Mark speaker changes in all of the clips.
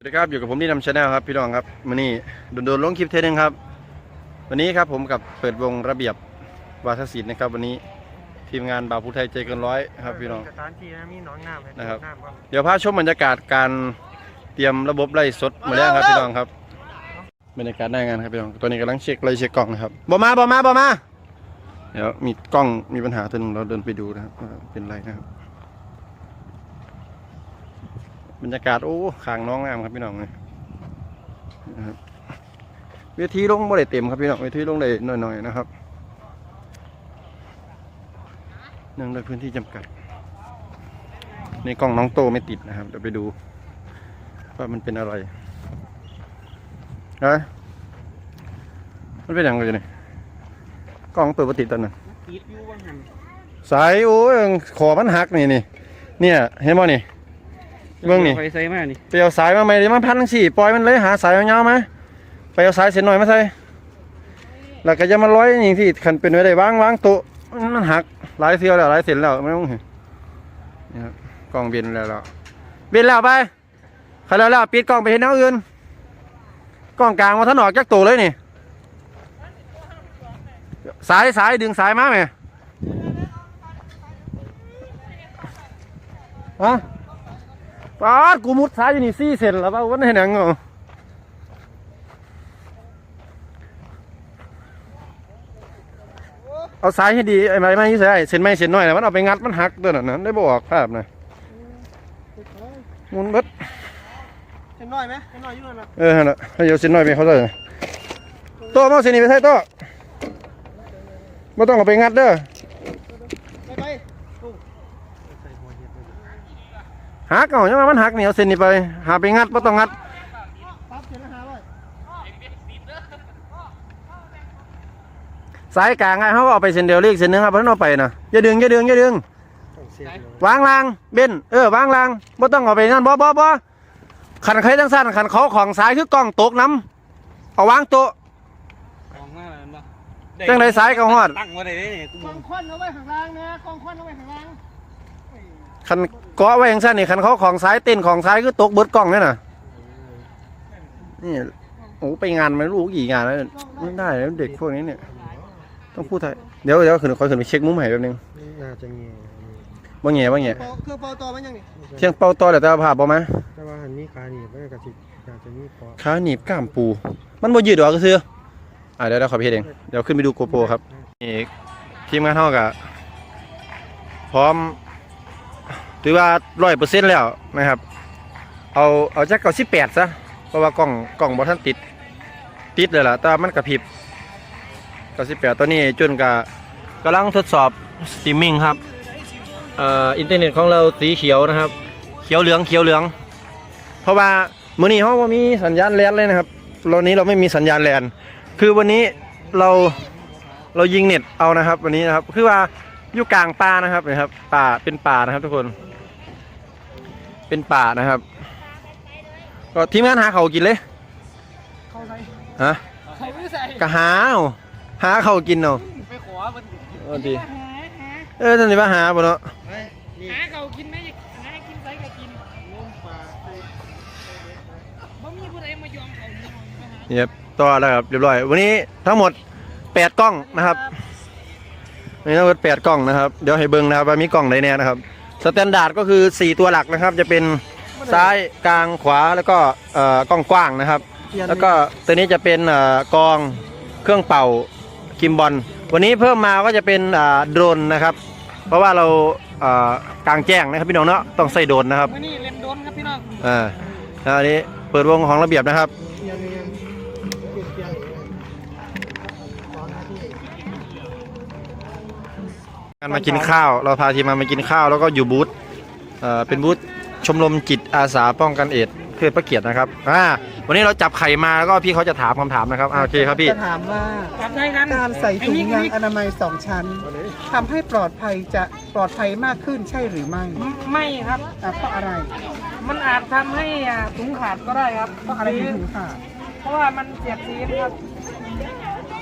Speaker 1: สวัสดีครับอยู่กับผมที่นำชาแนลครับพี่น้องครับวันนี้โดนๆลงคลิปเทนึงครับ วันนี้ครับผมกับเปิดวงระเบียบวาทศิลป์นะครับ วันนี้ทีมงานบ่าวผู้ไทยใจเกินร้อยครับพี่น้อง
Speaker 2: สถานที่นะมีหนองน้ำให้
Speaker 1: นะครับ
Speaker 2: น้ำก่อน
Speaker 1: เดี๋ยวพาชมบรรยากาศการเตรียมระบบไล่สดมาแล้วครับพี่น้องครับบรรยากาศหน้างานครับพี่น้องตอนนี้กำลังเช็คไล่เช็คกล้องนะครับบอมาบอมาบอมาเดี๋ยวมีกล้องมีปัญหาตัวหนึงเราเดินไปดูนะครับว่าเป็นไรนะครับ บรรยากาศ โอ้ขางน้องงามครับพี่น้องเลยนะครับเวทีลงบ่ได้เต็มครับพี่น้องเวทีลงได้หน่อยๆนะครับเนื่องด้วยพื้นที่จำกัด ในกล้องน้องโตไม่ติดนะครับ เดี๋ยวไปดู ว่ามันเป็นอะไรเฮ้ยมันเป็นอย่างไรเนี่ยกล้องเปิดปติดตอนนั้น
Speaker 2: ติดอยู่ว่างหัน
Speaker 1: สายโอ้ยขอมันหักนี่นี่เนี่ยเห็นบ่นี่ เบื้องนี่
Speaker 2: ไฟใส่มานี่
Speaker 1: ไปเอาสายมาไหมเดี๋ยวมันพันทั้งสี่ปล่อยมันเลยหาสายยาวๆมาไปเอาสายเส้นหน่อยมาใส่แล้วก็จะมาร้อยอย่างที่ขันเป็นไว้ได้วางวางโต๊ะมันหักหลายเสียวแล้วหลายเส้นแล้วไม่ต้องเห็นนี่ครับกล้องบินแล้วแล้วบินแล้วไปใครแล้วแล้วปิดกล้องไปเห็นแนวอื่นกล้องกลางมาถนออกจากตัวเลยนี่สายสายดึงสายมาไหมฮะ ปาดกูมุดซ้ายอยู่นี่สี่เซนแล้วป่ะวันไหนหนังเหรอเอาซ้ายให้ดีไอ้ไม้ไม้ยี่สิเซนไม่เซนน้อยนะมันเอาไปงัดมันหักตัวนั้นนะได้บอกภาพนะมุนเบิด
Speaker 2: เห็นน้อยไหมเห็นน้อยอยู่นั่นน่ะ
Speaker 1: เออฮะนะให้เดี๋ยวเซนน้อยไปเขาเลยโต้มาเซนนี่ไปใช่โต้ไม่ต้องเอาไปงัดเด้อ
Speaker 2: ไปไปตู้ใส่หัวเห็ดเลย
Speaker 1: หักเอาใช่ไหมมันหักนี่เอาเซนนี่ไป หาไปงัดไม่ต้องงัด
Speaker 2: ปั๊บเจ็ดละห้าร้อย
Speaker 1: สายกลางไงเขาก็เอาไปเส้นเดียวเรียกเส้นหนึงครับเพราะนั้นเอาไปนะอย่าดึงอย่าดึงอย่าดึง
Speaker 2: ต้องเสียบ
Speaker 1: วางรางเบนเออวางรางบ่ต้องเอาไปนั่นบ่บ่บ่ขันใครทั้งสั้นขันเขาของสายคือกล้องตกน้ำเอาวางโต๊ะ
Speaker 2: ของมาแล้วบ่
Speaker 1: จังไดสายก็ฮอด
Speaker 2: ตั้งไว้ได้เนี่ยกูกองควันเอาไว้ข้างล่างนะกองควันเอาไว้ข้างล่าง
Speaker 1: ขันเกาะไว้อย่างสั้นนี่ขันเขาของสายเต้นของสายคือตกเบิดกล้องนี่น่ะนี่โอ้ไปงานไม่รู้กี่งานแล้วไม่ได้แล้วเด็กพวกนี้เนี่ย ต้องพูดไทยเดี๋ยวเดี๋ยวขึ้นคอยขึ้นไปเช็คมุมให้แป๊บนึง
Speaker 2: น่าจะเงี้ย
Speaker 1: บ่แง่บ่แง่
Speaker 2: คือเป่าต่อมันยังนี่
Speaker 1: เที่ยงเป่าต่อแล้วแต่ว่าภาพบ่มา
Speaker 2: แต่ว่าหันมีขาหนีบมันก็สิน่าจะมีปอ
Speaker 1: ขาหนีบกล้ามปู มันบ่ยืดดอกก็คืออ่าเดี๋ยวเดี๋ยวขอไปเฮ็ดเองเดี๋ยวขึ้นไปดูโกโปรครับนี่ทีมงานเท่ากับพร้อม ถือว่าร้อยเปอร์เซ็นต์แล้วนะครับ เอาเอาจากเก้าสิบแปดซะเพราะว่ากล้องกล้องบอท่านติด ติดเลยล่ะแต่ว่ามันกระพริบเก้าสิบแปดตอนนี้จุนกับกำลังทดสอบสตรีมมิ่งครับเอ่ออินเทอร์เน็ตของเราสีเขียวนะครับ เขียวเหลืองเขียวเหลือง เพราะว่ามื้อนี้เราบ่มีสัญญาณแลนเลยนะครับวันนี้เราไม่มีสัญญาณแลนคือวันนี้เราเรายิงเน็ตเอานะครับ วันนี้นะครับคือว่า อยู่กลางป่านะครับนะครับป่าเป็นป่านะครับทุกคน เป็นป่านะครับ ก็ทีมงานหาเขาวกินเลย
Speaker 2: เข้าใส่
Speaker 1: ฮะ
Speaker 2: เขาไม่ใส่
Speaker 1: ก็หาเอาหาเขาวกินเอา
Speaker 2: ไปขอมัน
Speaker 1: เออดีเออท่านนี่มาหาบ่เนาะ
Speaker 2: นี่
Speaker 3: หาเขากินไหมหากินไสก็กิน
Speaker 2: ลงปลาใส่
Speaker 3: บ่มีผู้ใดมายอมเขาเลยมาหา
Speaker 1: เนี่ยครับต่อแล้วครับเรียบร้อย วันนี้ทั้งหมดแปดกล้องนะครับ วันนี้ทั้งหมดแปดกล้องนะครับ เดี๋ยวให้เบิ่งนะครับว่ามีกล้องใดแน่นะครับ สแตนดาร์ดก็คือสี่ตัวหลักนะครับ จะเป็นซ้ายกลางขวาแล้วก็เอ่อกล้องกว้างนะครับ แล้วก็ตัวนี้จะเป็นเอ่อกองเครื่องเป่ากิมบอล วันนี้เพิ่มมาก็จะเป็นอ่าโดรนนะครับ เพราะว่าเราอ่ากลางแจ้งนะครับพี่น้องเนาะต้องใส่โดรนนะครับ
Speaker 3: มื้อนี้เล่นโดนครับพี่น้อง
Speaker 1: อ่าแล้วอันนี้เปิดวงของระเบียบนะครับ การมากินข้าว เราพาทีมงานมากินข้าวแล้วก็อยู่บูธเอ่อเป็นบูธชมรมจิตอาสาป้องกันเอดส์เพื่อพระเกียรตินะครับอ่าวันนี้เราจับไข่มาแล้วก็พี่เขาจะถามคำถามนะครับอ่าโอเคครับพี่
Speaker 4: จะถามว่า
Speaker 3: ครับใช่กัน
Speaker 4: การใส่ถุง
Speaker 3: อัน
Speaker 4: ยาง
Speaker 3: นี้
Speaker 4: อนามัยสองชั้นทำให้ปลอดภัยจะปลอดภัยมากขึ้นใช่หรือไม่
Speaker 3: ไม่ครับ
Speaker 4: อะเพราะอะไร
Speaker 3: มันอาจทำให้อ่าถุงขาดก็ได้ครับ
Speaker 4: เพราะอะไรถึงถุงขาด
Speaker 3: เพราะว่ามันเสียดสีนะครับ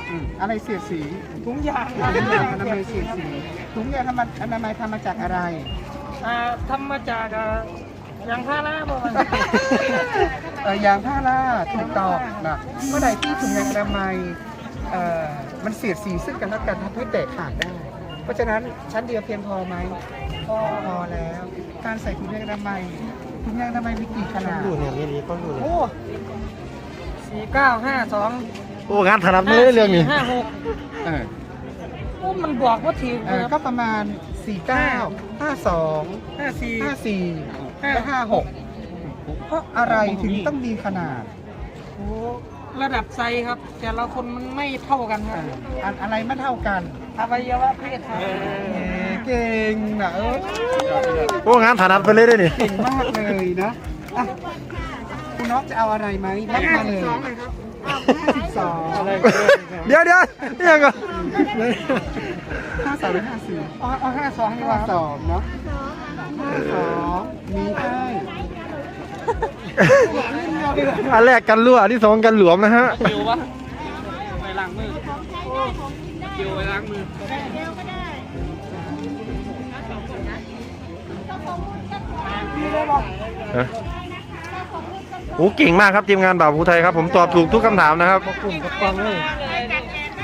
Speaker 4: อืมอะไรเสียดสี
Speaker 3: ถุงยาง
Speaker 4: ถุงยางอนามัยเสียดสีถุงยางทำอนามัยทำมาจากอะไร
Speaker 3: อ่าทำมาจากอ่ายางพาราบ่มัน
Speaker 4: เอ่อยางผ้าล่าถูกต้องนะเมื่อใดที่ถุงยางอนามัยเอ่อมันเสียดสีซึ่งกันและกันทำให้แตกขาดได้ เพราะฉะนั้นชั้นเดียวเพียงพอไหมพอพอแล้ว การใส่ถุงยางอนามัยถุงยางอนามัยมีกี่ขนาด
Speaker 2: ดูเนี่ยมีนี้ก็ดูเนี่ย
Speaker 4: โอ้
Speaker 3: สี่เก้าห้าสอง
Speaker 1: โอ้งานถนัดเลยเรื่องนี้
Speaker 3: ห้าหก
Speaker 4: เออ
Speaker 3: โอ้มันบอกว่าถือ
Speaker 4: เออก็ประมาณ 49 52
Speaker 3: ห้าสี่
Speaker 4: 54และ56 เพราะอะไรถึงต้องมีขนาด
Speaker 3: โอ้ระดับไซส์ครับ แต่ละคนมันไม่เท่ากันค
Speaker 4: เอ
Speaker 3: รับ
Speaker 4: ออันอะไรไม่เท่ากัน
Speaker 3: อวัยวะเพศครับ
Speaker 4: เออเก่งนะเออ
Speaker 1: โอ้งานถนัดไปเลยเด้วยนี่
Speaker 4: เก่งมากเลยนะอะคุณน็อกจะเอาอะไรไหมรับมาเลย
Speaker 3: สองเลยครับ
Speaker 4: 52 อะไร
Speaker 1: เดี๋ยวเดี๋ยวนี่ยังก็
Speaker 4: ห้าสามหรือห้าสี่
Speaker 3: เอาเอาห้าสองดีก
Speaker 4: ห้า
Speaker 3: ว่าค
Speaker 4: ส
Speaker 3: รับ
Speaker 4: องเนาะห้าสองมีให้
Speaker 1: อันแรกกันรั่วอันที่สองกันหลวมนะฮะ
Speaker 3: คิววะไปล้างมือคิวไปล้างมือ
Speaker 1: ฮะ โอ้เก่งมากครับทีมงานบ่าวภูไทยครับ ผมตอบถูกทุกคำถามนะครับ
Speaker 2: กลุ่มกับฟังเลย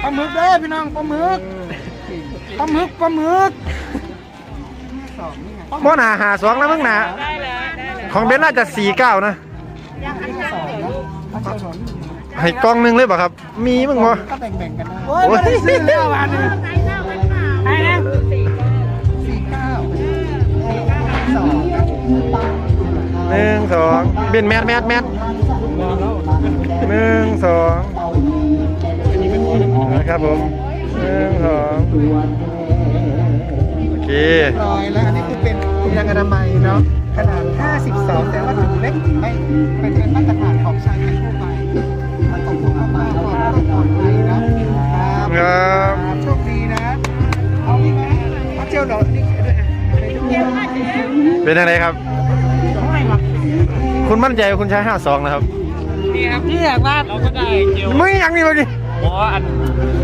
Speaker 3: ปลาหมึกเด้อพี่น้องปลาหมึกปลาหมึกปลาหมึก
Speaker 4: สองนี่ไง
Speaker 1: บ่หนาหาสองแล้วมึงหนา
Speaker 3: ได้เลยได้เลย
Speaker 1: ของเบนน่าจะสี่เก้านะ
Speaker 4: สองเนาะเอาเจ้าหนน
Speaker 1: ให้กล้องหนึงเลยเปล่ะครับ มีมึงบ่
Speaker 4: ก็แบ่งๆกันได้
Speaker 3: โอ้ย ไม่ได้ซื้อแล้วอันนี้ไอ้นะ
Speaker 4: สี่เก้าสองนะ
Speaker 1: หนึ่งสองเบนแมทแมทแมทหนึ่งสองนะครับผมหนึ่งสองโอเค
Speaker 4: ร้อยแล้วอันนี้คือเป็นถุงยางอนามัยเนาะขนาด 52 แต่ว่าถุงเล็กไม่เป็นเป็นมาตรฐานของชายทั่วไปมันตกลงมากๆก็ปลอดภัยนะครับ
Speaker 1: ครับ
Speaker 4: โชคดีนะเอาอีกไหมเอาเจลเหรอนี่ด้วยอะไปดู
Speaker 1: เป็นยังไงครับ คุณมั่นใจว่าคุณใช้ห้าสองนะครับ
Speaker 3: นี่ครับที่อยากว่าเราก็ได้เจียว
Speaker 1: มึงยังนี่เมื่อกี้
Speaker 3: อ๋ออัน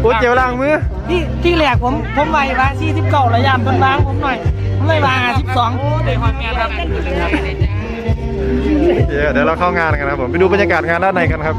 Speaker 1: โอ้เจลล้างมือ
Speaker 3: ที่ที่แรกผมผมไว้ว่าสี่สิบเก้าระยำเพิ่นวางผมหน่อยผมเลยว่าสิบสองได้ความแม่ครับ
Speaker 1: เดี๋ยวเดี๋ยวเราเข้างานกันนะครับผมไปดูบรรยากาศงานด้านในกันครับ